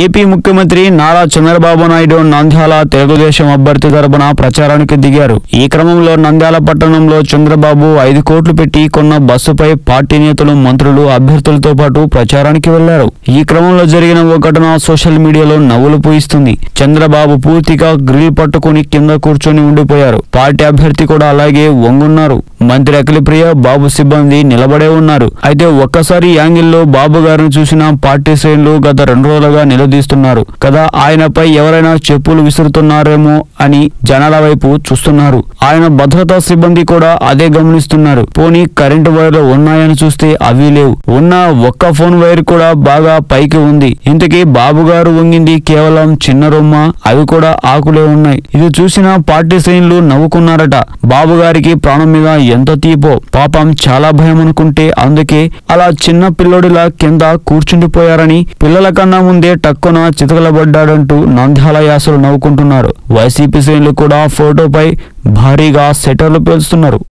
AP ముఖ్యమంత్రి నారా చంద్రబాబు నాయుడు నంద్యాల తెలుగుదేశం అభ్యర్థి తరపున ప్రచారానికి దిగారు. ఈ క్రమంలో నంద్యాల పట్టణంలో చంద్రబాబు ఐదు కోట్లు పెట్టి కొన్న బస్సుపై పార్టీ నేతలు మంత్రులు అభ్యర్థులతో పాటు ప్రచారానికి వెళ్ళారు. ఈ క్రమంలో జరిగిన ఓ ఘటన సోషల్ మీడియాలో నవ్వులు పూయిస్తుంది. చంద్రబాబు పూర్తిగా గ్రిల్ పట్టుకుని కింద కూర్చొని ఉండిపోయారు. పార్టీ అభ్యర్థి కూడా అలాగే వంగున్నారు. మంత్రి అఖిలప్రియ బాబు సిబ్బంది నిలబడే ఉన్నారు. అయితే ఒక్కసారి యాంగిల్లో బాబు గారిని చూసిన పార్టీ శ్రేణులు గత రెండు రోజులుగా నిలదీస్తున్నారు. కదా ఆయనపై ఎవరైనా చెప్పులు విసురుతున్నారేమో అని జనాల వైపు చూస్తున్నారు. ఆయన భద్రతా సిబ్బంది కూడా అదే గమనిస్తున్నారు. పోనీ కరెంటు వైర్లు ఉన్నాయని చూస్తే అవి లేవు. ఉన్న ఒక్క ఫోన్ వైర్ కూడా బాగా పైకి ఉంది. ఇంతకీ బాబు గారు వంగింది కేవలం చిన్న రొమ్మ? అవి కూడా ఆకులే ఉన్నాయి. ఇది చూసిన పార్టీ శ్రేణులు నవ్వుకున్నారట. బాబు గారికి ప్రాణం మీద ఎంత తీపో. పాపం చాలా భయం అనుకుంటే అందుకే అలా చిన్న పిల్లోడిలా కింద కూర్చుండిపోయారని పిల్లల కన్నా ముందే టక్కున చితకలబడ్డాడంటూ నంద్యాల యాసలు నవ్వుకుంటున్నారు. వైసీపీ శ్రేణులు కూడా ఫోటోపై భారీగా సెటర్లు పేలుస్తున్నారు.